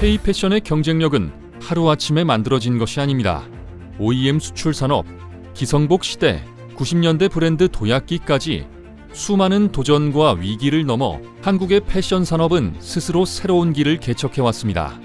K 패션의 경쟁력은 하루아침에 만들어진 것이 아닙니다. OEM 수출 산업, 기성복 시대, 90년대 브랜드 도약기까지 수많은 도전과 위기를 넘어 한국의 패션 산업은 스스로 새로운 길을 개척해 왔습니다.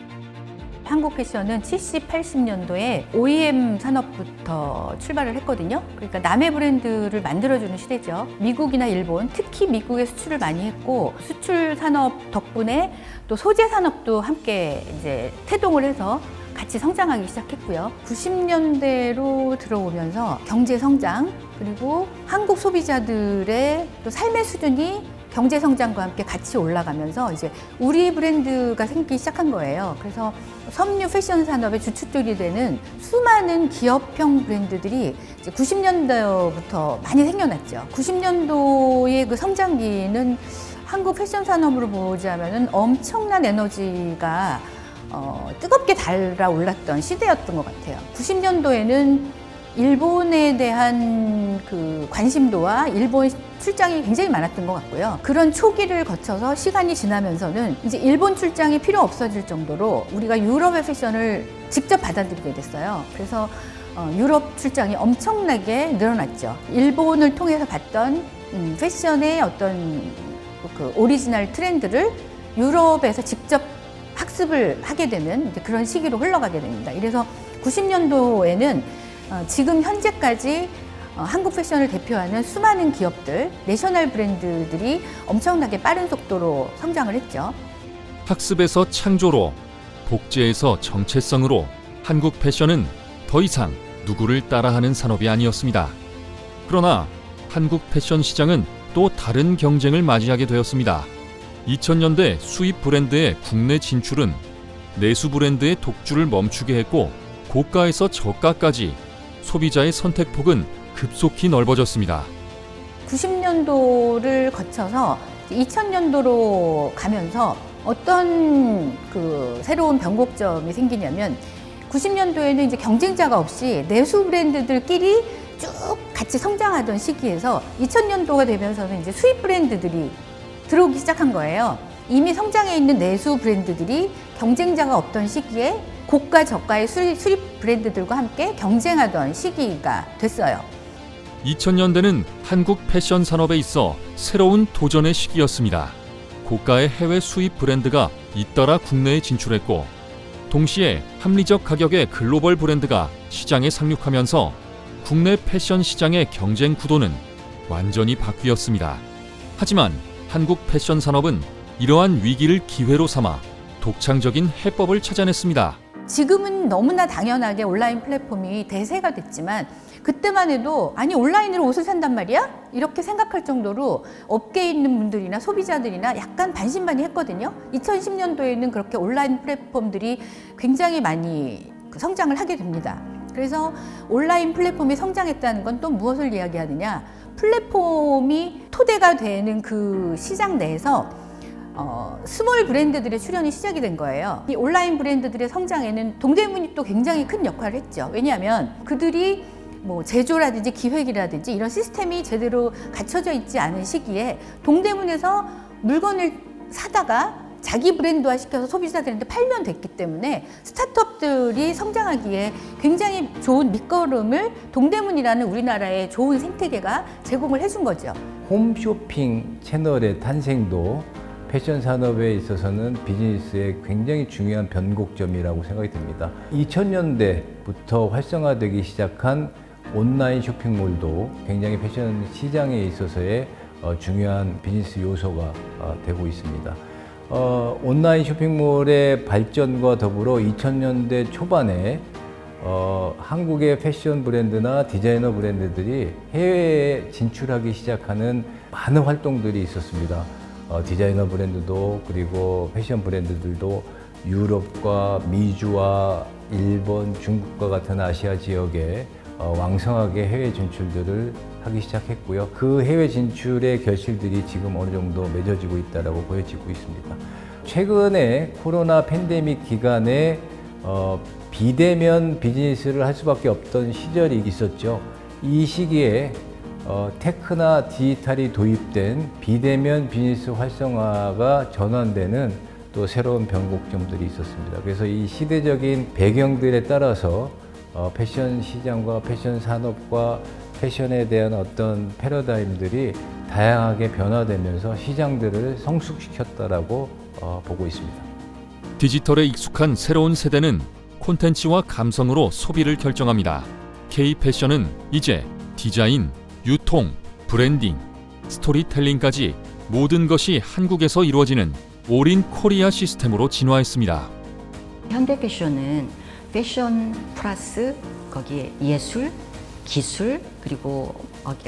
한국 패션은 70, 80년도에 OEM 산업부터 출발을 했거든요. 그러니까 남의 브랜드를 만들어주는 시대죠. 미국이나 일본, 특히 미국에 수출을 많이 했고 수출 산업 덕분에 또 소재 산업도 함께 이제 태동을 해서 같이 성장하기 시작했고요. 90년대로 들어오면서 경제 성장 그리고 한국 소비자들의 또 삶의 수준이 경제 성장과 함께 같이 올라가면서 이제 우리 브랜드가 생기기 시작한 거예요. 그래서 섬유 패션 산업의 주축들이 되는 수많은 기업형 브랜드들이 이제 90년대부터 많이 생겨났죠. 90년도의 그 성장기는 한국 패션 산업으로 보자면은 엄청난 에너지가 어, 뜨겁게 달아올랐던 시대였던 것 같아요. 90년도에는 일본에 대한 그 관심도와 일본 출장이 굉장히 많았던 것 같고요. 그런 초기를 거쳐서 시간이 지나면서는 이제 일본 출장이 필요 없어질 정도로 우리가 유럽의 패션을 직접 받아들이게 됐어요. 그래서 어, 유럽 출장이 엄청나게 늘어났죠. 일본을 통해서 봤던 음, 패션의 어떤 그 오리지널 트렌드를 유럽에서 직접 학습을 하게 되는 이제 그런 시기로 흘러가게 됩니다. 이래서 90년도에는 어, 지금 현재까지 어, 한국 패션을 대표하는 수많은 기업들, 내셔널 브랜드들이 엄청나게 빠른 속도로 성장을 했죠. 학습에서 창조로, 복제에서 정체성으로 한국 패션은 더 이상 누구를 따라하는 산업이 아니었습니다. 그러나 한국 패션 시장은 또 다른 경쟁을 맞이하게 되었습니다. 2000년대 수입 브랜드의 국내 진출은 내수 브랜드의 독주를 멈추게 했고 고가에서 저가까지 소비자의 선택폭은 급속히 넓어졌습니다. 90년도를 거쳐서 2000년도로 가면서 어떤 그 새로운 변곡점이 생기냐면 90년도에는 이제 경쟁자가 없이 내수 브랜드들끼리 쭉 같이 성장하던 시기에서 2000년도가 되면서는 이제 수입 브랜드들이 들어오기 시작한 거예요. 이미 성장해 있는 내수 브랜드들이 경쟁자가 없던 시기에 고가 저가의 수입, 수입 브랜드들과 함께 경쟁하던 시기가 됐어요. 2000년대는 한국 패션 산업에 있어 새로운 도전의 시기였습니다. 고가의 해외 수입 브랜드가 잇따라 국내에 진출했고 동시에 합리적 가격의 글로벌 브랜드가 시장에 상륙하면서 국내 패션 시장의 경쟁 구도는 완전히 바뀌었습니다. 하지만 한국 패션 산업은 이러한 위기를 기회로 삼아 독창적인 해법을 찾아냈습니다. 지금은 너무나 당연하게 온라인 플랫폼이 대세가 됐지만 그때만 해도 아니 온라인으로 옷을 산단 말이야? 이렇게 생각할 정도로 업계에 있는 분들이나 소비자들이나 약간 반신반의 했거든요. 2010년도에는 그렇게 온라인 플랫폼들이 굉장히 많이 그 성장을 하게 됩니다. 그래서 온라인 플랫폼이 성장했다는 건 또 무엇을 이야기하느냐? 플랫폼이 토대가 되는 그 시장 내에서 어, 스몰 브랜드들의 출현이 시작이 된 거예요. 이 온라인 브랜드들의 성장에는 동대문이 또 굉장히 큰 역할을 했죠. 왜냐하면 그들이 뭐 제조라든지 기획이라든지 이런 시스템이 제대로 갖춰져 있지 않은 시기에 동대문에서 물건을 사다가 자기 브랜드화 시켜서 소비자들한테 팔면 됐기 때문에 스타트업들이 성장하기에 굉장히 좋은 밑거름을 동대문이라는 우리나라의 좋은 생태계가 제공을 해준 거죠. 홈쇼핑 채널의 탄생도 패션 산업에 있어서는 비즈니스의 굉장히 중요한 변곡점이라고 생각이 듭니다. 2000년대부터 활성화되기 시작한 온라인 쇼핑몰도 굉장히 패션 시장에 있어서의 어, 중요한 비즈니스 요소가 어, 되고 있습니다. 어, 온라인 쇼핑몰의 발전과 더불어 2000년대 초반에 어, 한국의 패션 브랜드나 디자이너 브랜드들이 해외에 진출하기 시작하는 많은 활동들이 있었습니다. 어, 디자이너 브랜드도 그리고 패션 브랜드들도 유럽과 미주와 일본, 중국과 같은 아시아 지역에 어, 왕성하게 해외 진출들을 하기 시작했고요. 그 해외 진출의 결실들이 지금 어느 정도 맺어지고 있다라고 보여지고 있습니다. 최근에 코로나 팬데믹 기간에 어, 비대면 비즈니스를 할 수밖에 없던 시절이 있었죠. 이 시기에 어, 테크나 디지털이 도입된 비대면 비즈니스 활성화가 전환되는 또 새로운 변곡점들이 있었습니다. 그래서 이 시대적인 배경들에 따라서 어, 패션 시장과 패션 산업과 패션에 대한 어떤 패러다임들이 다양하게 변화되면서 시장들을 성숙시켰다라고 어, 보고 있습니다. 디지털에 익숙한 새로운 세대는 콘텐츠와 감성으로 소비를 결정합니다. K 패션은 이제 디자인, 유통, 브랜딩, 스토리텔링까지 모든 것이 한국에서 이루어지는 올인 코리아 시스템으로 진화했습니다. 현대 패션은 패션 플러스 거기에 예술, 기술 그리고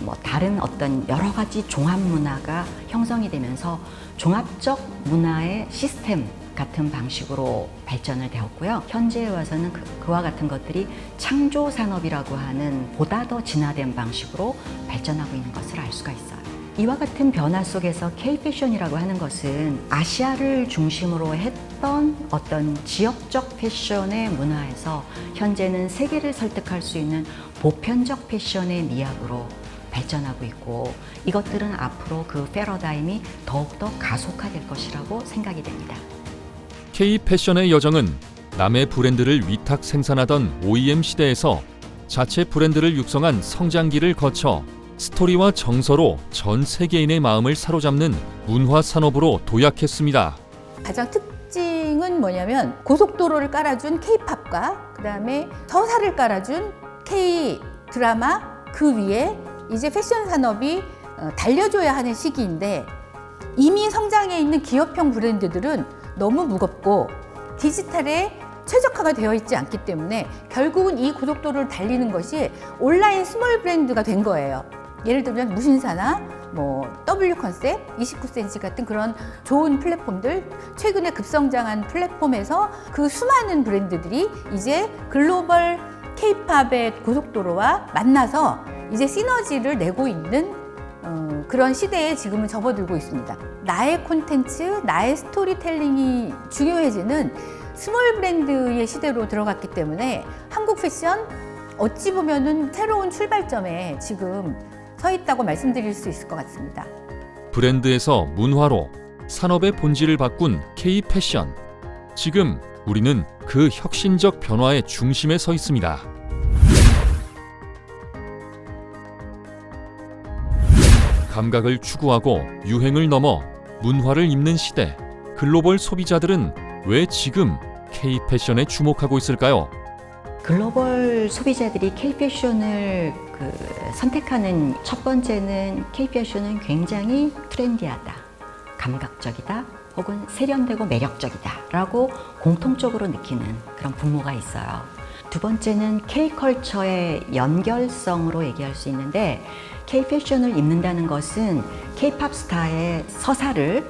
뭐 다른 어떤 여러 가지 종합 문화가 형성이 되면서 종합적 문화의 시스템 같은 방식으로 발전을 되었고요. 현재에 와서는 그, 그와 같은 것들이 창조 산업이라고 하는 보다 더 진화된 방식으로 발전하고 있는 것을 알 수가 있어요. 이와 같은 변화 속에서 K-패션이라고 하는 것은 아시아를 중심으로 했던 어떤 지역적 패션의 문화에서 현재는 세계를 설득할 수 있는 보편적 패션의 미학으로 발전하고 있고 이것들은 앞으로 그 패러다임이 더욱더 가속화될 것이라고 생각이 됩니다. K 패션의 여정은 남의 브랜드를 위탁 생산하던 OEM 시대에서 자체 브랜드를 육성한 성장기를 거쳐 스토리와 정서로 전 세계인의 마음을 사로잡는 문화 산업으로 도약했습니다. 가장 특징은 뭐냐면 고속도로를 깔아준 K-팝과 그다음에 서사를 깔아준 K 드라마 그 위에 이제 패션 산업이 어, 달려줘야 하는 시기인데 이미 성장해 있는 기업형 브랜드들은 너무 무겁고 디지털에 최적화가 되어 있지 않기 때문에 결국은 이 고속도로를 달리는 것이 온라인 스몰 브랜드가 된 거예요. 예를 들면 무신사나 뭐 W 컨셉, 29cm 같은 그런 좋은 플랫폼들 최근에 급성장한 플랫폼에서 그 수많은 브랜드들이 이제 글로벌 K-팝의 고속도로와 만나서 이제 시너지를 내고 있는 어, 그런 시대에 지금은 접어들고 있습니다. 나의 콘텐츠, 나의 스토리텔링이 중요해지는 스몰 브랜드의 시대로 들어갔기 때문에 한국 패션 어찌 보면은 새로운 출발점에 지금 서 있다고 말씀드릴 수 있을 것 같습니다. 브랜드에서 문화로 산업의 본질을 바꾼 K 패션. 지금 우리는 그 혁신적 변화의 중심에 서 있습니다. 감각을 추구하고 유행을 넘어 문화를 입는 시대. 글로벌 소비자들은 왜 지금 K 패션에 주목하고 있을까요? 글로벌 소비자들이 K-패션을 그 선택하는 첫 번째는 K-패션은 굉장히 트렌디하다, 감각적이다, 혹은 세련되고 매력적이다라고 공통적으로 느끼는 그런 분모가 있어요. 두 번째는 K-컬처의 연결성으로 얘기할 수 있는데 K-패션을 입는다는 것은 K-팝 스타의 서사를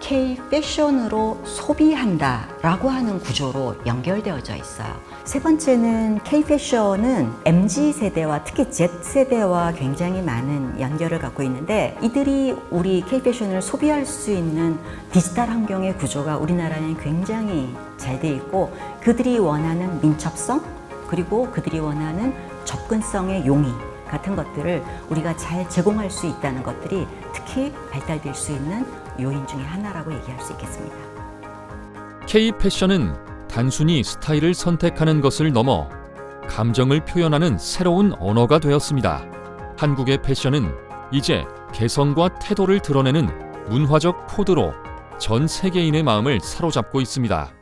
K-패션으로 소비한다 라고 하는 구조로 연결되어져 있어요. 세 번째는 K-패션은 MZ 세대와 특히 Z 세대와 굉장히 많은 연결을 갖고 있는데 이들이 우리 K-패션을 소비할 수 있는 디지털 환경의 구조가 우리나라는 굉장히 잘 돼 있고 그들이 원하는 민첩성 그리고 그들이 원하는 접근성의 용의 같은 것들을 우리가 잘 제공할 수 있다는 것들이 특히 발달될 수 있는 요인 중에 하나라고 얘기할 수 있겠습니다. K 패션은 단순히 스타일을 선택하는 것을 넘어 감정을 표현하는 새로운 언어가 되었습니다. 한국의 패션은 이제 개성과 태도를 드러내는 문화적 코드로 전 세계인의 마음을 사로잡고 있습니다.